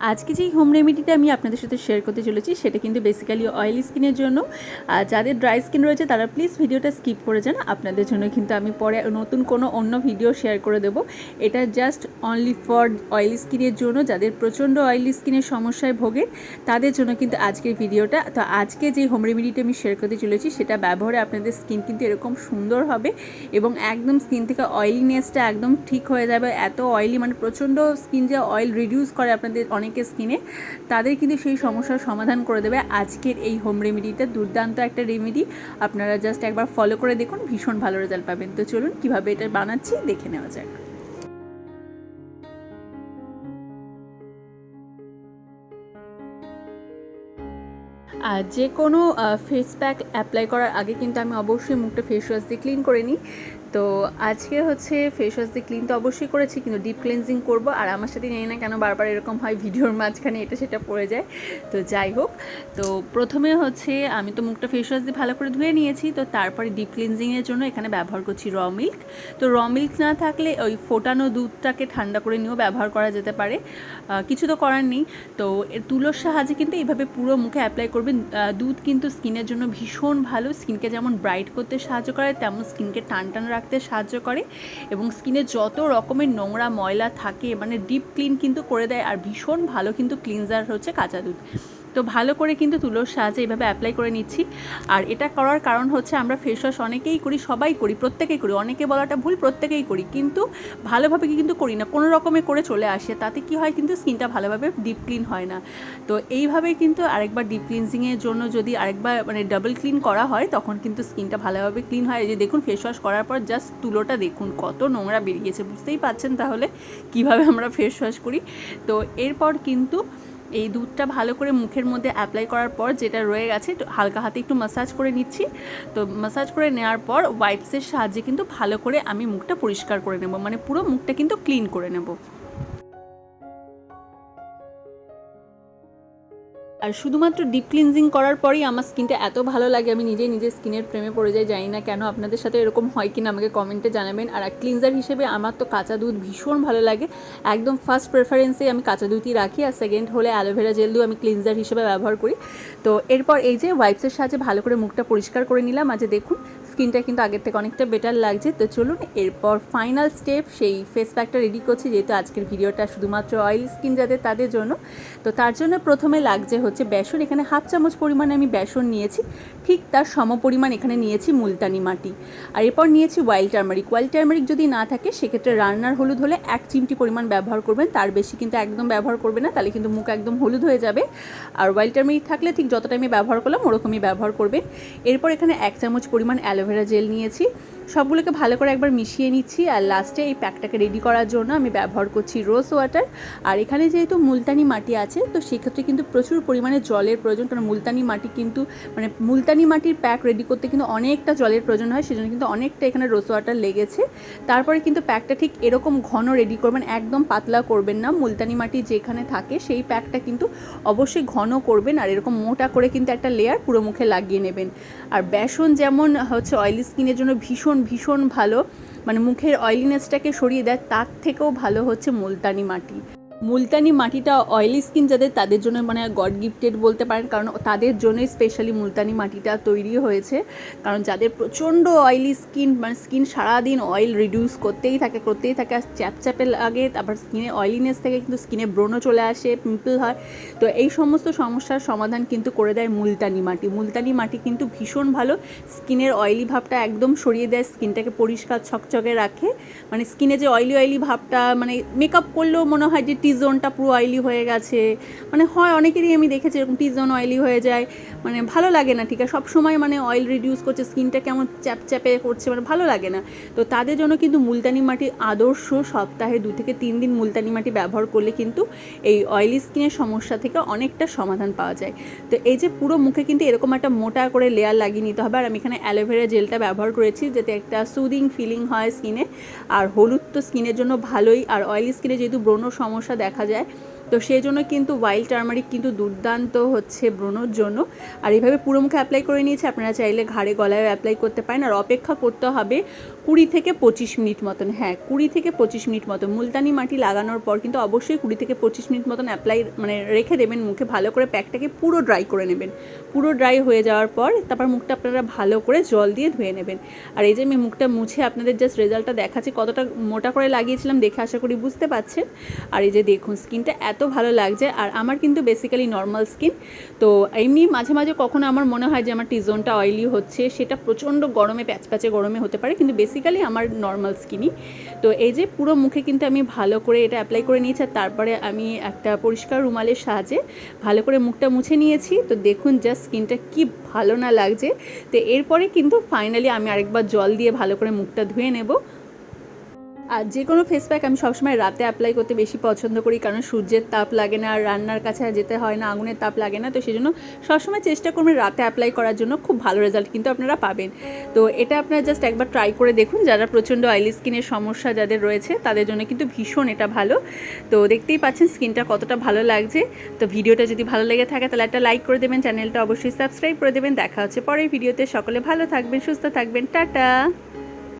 আজকে যেই হোম রেমেডিটা আমি আপনাদের সাথে শেয়ার করতে চলেছি, সেটা কিন্তু বেসিক্যালি অয়েলি স্কিনের জন্য। আর যাদের ড্রাই স্কিন রয়েছে, তারা প্লিজ ভিডিওটা স্কিপ করে যান। আপনাদের জন্য কিন্তু আমি পরে নতুন কোনো অন্য ভিডিও শেয়ার করে দেবো। এটা জাস্ট অনলি ফর অয়েলি স্কিনের জন্য। যাদের প্রচণ্ড অয়েলি স্কিনের সমস্যায় ভোগে, তাদের জন্য কিন্তু আজকের ভিডিওটা তো আজকে যে হোম রেমেডিটা আমি শেয়ার করতে চলেছি, সেটা ব্যবহারে আপনাদের স্কিন কিন্তু এরকম সুন্দর হবে এবং একদম স্কিন থেকে অয়েলিনেসটা একদম ঠিক হয়ে যাবে। এত অয়েলি মানে প্রচণ্ড স্কিন যে অয়েল রিডিউস করে আপনাদের অনেকের স্কিনে তাদের কিন্তু সেই সমস্যার সমাধান করে দেবে আজকের এই হোম রেমেডিটা দুর্দান্ত একটা রেমেডি আপনারা জাস্ট একবার ফলো করে দেখুন, ভীষণ ভালো রেজাল্ট পাবেন। তো চলুন, কীভাবে এটা বানাচ্ছি দেখে নেওয়া যাক। আর যে কোনো ফেস প্যাক অ্যাপ্লাই করার আগে কিন্তু আমি অবশ্যই মুখটা ফেস ওয়াশ দিয়ে ক্লিন করে নিই। তো আজকে হচ্ছে ফেস ওয়াশ দিয়ে ক্লিন তো অবশ্যই করেছি, কিন্তু ডিপ ক্লিনজিং করব। আর আমার সাথে জানি না কেন বারবার এরকম হয়, ভিডিওর মাঝখানে এটা সেটা পড়ে যায়। তো যাই হোক, তো প্রথমে হচ্ছে আমি তো মুখটা ফেস ওয়াশ দিয়ে ভালো করে ধুয়ে নিয়েছি, তো তারপরে ডিপ ক্লিনজিংয়ের জন্য এখানে ব্যবহার করছি র মিল্ক তো র মিল্ক না থাকলে ওই ফোটানো দুধটাকে ঠান্ডা করে নিয়েও ব্যবহার করা যেতে পারে। কিছু তো করার নেই। তো এর তুলোর সাহায্যে কিন্তু এইভাবে পুরো মুখে অ্যাপ্লাই করবেন। দুধ কিন্তু স্কিনের জন্য ভীষণ ভালো। স্কিনকে যেমন ব্রাইট করতে সাহায্য করে, তেমন স্কিনকে টান টান রাখতে সাহায্য করে এবং স্কিনে যত রকমের নোংরা ময়লা থাকে মানে ডিপ ক্লিন কিন্তু করে দেয় আর ভীষণ ভালো কিন্তু ক্লিনজার হচ্ছে কাঁচা দুধ। তো ভালো করে কিন্তু তুলোর সাহায্যে এইভাবে অ্যাপ্লাই করে নিচ্ছি। আর এটা করার কারণ হচ্ছে আমরা ফেস ওয়াশ অনেকেই করি, সবাই করি প্রত্যেকেই করি, অনেকে বলাটা ভুল, প্রত্যেকেই করি। কিন্তু ভালোভাবে কিন্তু করি না, কোনো রকমে করে চলে আসে, তাতে কি হয় কিন্তু স্কিনটা ভালোভাবে ডিপ ক্লিন হয় না। তো এইভাবেই কিন্তু আরেকবার ডিপ ক্লিনজিংয়ের জন্য যদি আরেকবার মানে ডাবল ক্লিন করা হয়, তখন কিন্তু স্কিনটা ভালোভাবে ক্লিন হয়। যে দেখুন ফেস ওয়াশ করার পর জাস্ট তুলোটা দেখুন, কত নোংরা বেরিয়েছে, বুঝতেই পাচ্ছেন তাহলে কীভাবে আমরা ফেস ওয়াশ করি। তো এরপর কিন্তু এই দুধটা ভালো করে মুখের মধ্যে অ্যাপ্লাই করার পর যেটা রয়ে গেছে হালকা হাতে একটু মাসাজ করে নিচ্ছি। তো মাসাজ করে নেওয়ার পর ওয়াইপসের সাহায্যে কিন্তু ভালো করে আমি মুখটা পরিষ্কার করে নেব। মানে পুরো মুখটা কিন্তু ক্লিন করে নেব। আর শুধুমাত্র ডিপ ক্লিনজিং করার পরেই আমার স্কিনটা এত ভালো লাগে, আমি নিজেই নিজের স্কিনের প্রেমে পড়ে যাই, জানি না কেন আপনাদের সাথে এরকম হয় কিনা, আমাকে কমেন্টে জানাবেন। আর ক্লিনজার হিসেবে আমার তো কাঁচা দুধ ভীষণ ভালো লাগে। একদম ফার্স্ট প্রেফারেন্সে আমি কাঁচা দুধই রাখি, আর সেকেন্ড হলে অ্যালোভেরা জেল দিয়েও আমি ক্লিনজার হিসেবে ব্যবহার করি। তো এরপর এই যে ওয়াইপসের সাহায্যে ভালো করে মুখটা পরিষ্কার করে নিলাম। আজ দেখুন স্কিনটা কিন্তু আগের থেকে অনেকটা বেটার লাগছে। তো চলুন এরপর ফাইনাল স্টেপ সেই ফেস প্যাকটা রেডি করছি, যেহেতু আজকের ভিডিওটা শুধুমাত্র অয়েল স্কিন যাদের তাদের জন্য। তো তার জন্য প্রথমে লাগছে হচ্ছে বেসন। এখানে হাফ চামচ পরিমাণে আমি বেসন নিয়েছি। ঠিক তার সমপরিমাণ এখানে নিয়েছি মুলতানি মাটি। আর এরপর নিয়েছি ওয়াইল্ড টার্মারিক ওয়াইল্ড টার্মারিক যদি না থাকে, সেক্ষেত্রে রান্নার হলুদ হলে এক চিমটি পরিমাণ ব্যবহার করবেন। তার বেশি কিন্তু একদম ব্যবহার করবে না, তাহলে কিন্তু মুখ একদম হলুদ হয়ে যাবে। আর ওয়াইল্ড টার্মারিক থাকলে ঠিক যতটা আমি ব্যবহার করলাম, ওরকমই ব্যবহার করবেন। এরপর এখানে এক চামচ পরিমাণ অ্যালোভেরা জেল নিয়েছি। সবগুলোকে ভালো করে একবার মিশিয়ে নিচ্ছি আর লাস্টে এই প্যাকটাকে রেডি করার জন্য আমি ব্যবহার করছি রোজ ওয়াটার আর এখানে যেহেতু মুলতানি মাটি আছে, তো সেক্ষেত্রে কিন্তু প্রচুর পরিমাণে জলের প্রয়োজন। কারণ মুলতানি মাটি কিন্তু মানে মুলতানি মাটির প্যাক রেডি করতে কিন্তু অনেকটা জলের প্রয়োজন হয়, সেজন্য কিন্তু অনেকটা এখানে রোজ ওয়াটার লেগেছে। তারপরে কিন্তু প্যাকটা ঠিক এরকম ঘন রেডি করবেন, একদম পাতলা করবেন না। মুলতানি মাটি যেখানে থাকে, সেই প্যাকটা কিন্তু অবশ্যই ঘন করবেন আর এরকম মোটা করে কিন্তু একটা লেয়ার পুরো মুখে লাগিয়ে নেবেন। আর বেসন যেমন হচ্ছে অয়েলি স্কিনের জন্য ভীষণ ভীষণ ভালো। মানে মুখের অয়েলিনেসটাকে সরিয়ে দেয় তার থেকেও ভালো হচ্ছে মুলতানি মাটি। মুলতানি মাটিটা অয়েলি স্কিন যাদের, তাদের জন্য মানে গড গিফটেড বলতে পারেন, কারণ তাদের জন্যই স্পেশালি মুলতানি মাটিটা তৈরি হয়েছে। কারণ যাদের প্রচণ্ড অয়েলি স্কিন মানে স্কিন সারাদিন অয়েল রিডিউস করতেই থাকে করতেই থাকে, আর চ্যাপচ্যাপে লাগে, তারপর স্কিনে অয়েলিনেস থেকে কিন্তু স্কিনে ব্রণও চলে আসে পিম্পল হয়। তো এই সমস্ত সমস্যার সমাধান কিন্তু করে দেয় মুলতানি মাটি। মুলতানি মাটি কিন্তু ভীষণ ভালো স্কিনের অয়েলি ভাবটা একদম সরিয়ে দেয় স্কিনটাকে পরিষ্কার ছকছকে রাখে। মানে স্কিনে যে অয়েলি অয়েলি ভাবটা মানে মেকআপ করলেও মনে হয় যে টি জোনটা পুরো অয়েলি হয়ে গেছে। মানে হয়, অনেকেরই আমি দেখেছি এরকম টি জোন অয়েলি হয়ে যায়। মানে ভালো লাগে না, ঠিক আছে? সবসময় মানে অয়েল রিডিউস করছে স্কিনটা কেমন চ্যাপচ্যাপে করছে মানে ভালো লাগে না। তো তাদের জন্য কিন্তু মুলতানি মাটি আদর্শ সপ্তাহে দু থেকে তিন দিন মুলতানি মাটি ব্যবহার করলে কিন্তু এই অয়েলি স্কিনের সমস্যা থেকে অনেকটা সমাধান পাওয়া যায়। তো এই যে পুরো মুখে কিন্তু এরকম একটা মোটা করে লেয়ার লাগিয়ে নিতে হবে। আর আমি এখানে অ্যালোভেরা জেলটা ব্যবহার করেছি, যাতে একটা সুদিং ফিলিং হয় স্কিনে আর হলুদ তো স্কিনের জন্য ভালোই। আর অয়েলি স্কিনে যেহেতু ব্রণ সমস্যা দেখা যায়। তো সেই জন্য কিন্তু ওয়াইল্ড টার্মারিক কিন্তু দুর্দান্ত হচ্ছে ব্রণর জন্য। আর এইভাবে পুরো মুখে অ্যাপ্লাই করে নিয়েছে, আপনারা চাইলে ঘাড়ে গলায় অ্যাপ্লাই করতে পারেন। আর অপেক্ষা করতে হবে কুড়ি থেকে পঁচিশ মিনিট মতন। হ্যাঁ কুড়ি থেকে পঁচিশ মিনিট মতন। মুলতানি মাটি লাগানোর পর কিন্তু অবশ্যই কুড়ি থেকে পঁচিশ মিনিট মতন অ্যাপ্লাই মানে রেখে দেবেন মুখে। ভালো করে প্যাকটাকে পুরো ড্রাই করে নেবেন। পুরো ড্রাই হয়ে যাওয়ার পর তারপর মুখটা আপনারা ভালো করে জল দিয়ে ধুয়ে নেবেন। আর এই যে আমি মুখটা মুছে আপনাদের জাস্ট রেজাল্টটা দেখাচ্ছি, কতটা মোটা করে লাগিয়েছিলাম দেখে আশা করি বুঝতে পারছেন। আর এই যে দেখুন স্কিনটা এত ভালো লাগছে। আর আমার কিন্তু বেসিক্যালি নর্মাল স্কিন তো এমনি মাঝে মাঝে কখনো আমার মনে হয় যে আমার টিজোনটা অয়েলি হচ্ছে, সেটা প্রচণ্ড গরমে প্যাচ প্যাচে গরমে হতে পারে, কিন্তু বেসিক্যালি আমার নর্মাল স্কিনই তো এই যে পুরো মুখে কিন্তু আমি ভালো করে এটা অ্যাপ্লাই করে নিয়েছি, আর তারপরে আমি একটা পরিষ্কার রুমালের সাহায্যে ভালো করে মুখটা মুছে নিয়েছি। তো দেখুন জাস্ট স্কিনটা কি ভালো না লাগছে। তো এরপরে কিন্তু ফাইনালি আমি আরেকবার জল দিয়ে ভালো করে মুখটা ধুয়ে নেব। আর যে কোনো ফেস প্যাক আমি সবসময় রাতে অ্যাপ্লাই করতে বেশি পছন্দ করি, কারণ সূর্যের তাপ লাগে না আর রান্নার কাছে যেতে হয় না, আগুনের তাপ লাগে না, তো সেই জন্য সবসময় চেষ্টা করবেন রাতে অ্যাপ্লাই করার জন্য খুব ভালো রেজাল্ট কিন্তু আপনারা পাবেন। তো এটা আপনারা জাস্ট একবার ট্রাই করে দেখুন, যারা প্রচণ্ড অয়েলি স্কিনের সমস্যা যাদের রয়েছে, তাদের জন্য কিন্তু ভীষণ এটা ভালো। তো দেখতেই পাচ্ছেন স্কিনটা কতটা ভালো লাগছে। তো ভিডিওটা যদি ভালো লেগে থাকে, তাহলে একটা লাইক করে দেবেন চ্যানেলটা অবশ্যই সাবস্ক্রাইব করে দেবেন। দেখা হচ্ছে পরের ভিডিওতে। সকলে ভালো থাকবেন, সুস্থ থাকবেন। টাটা!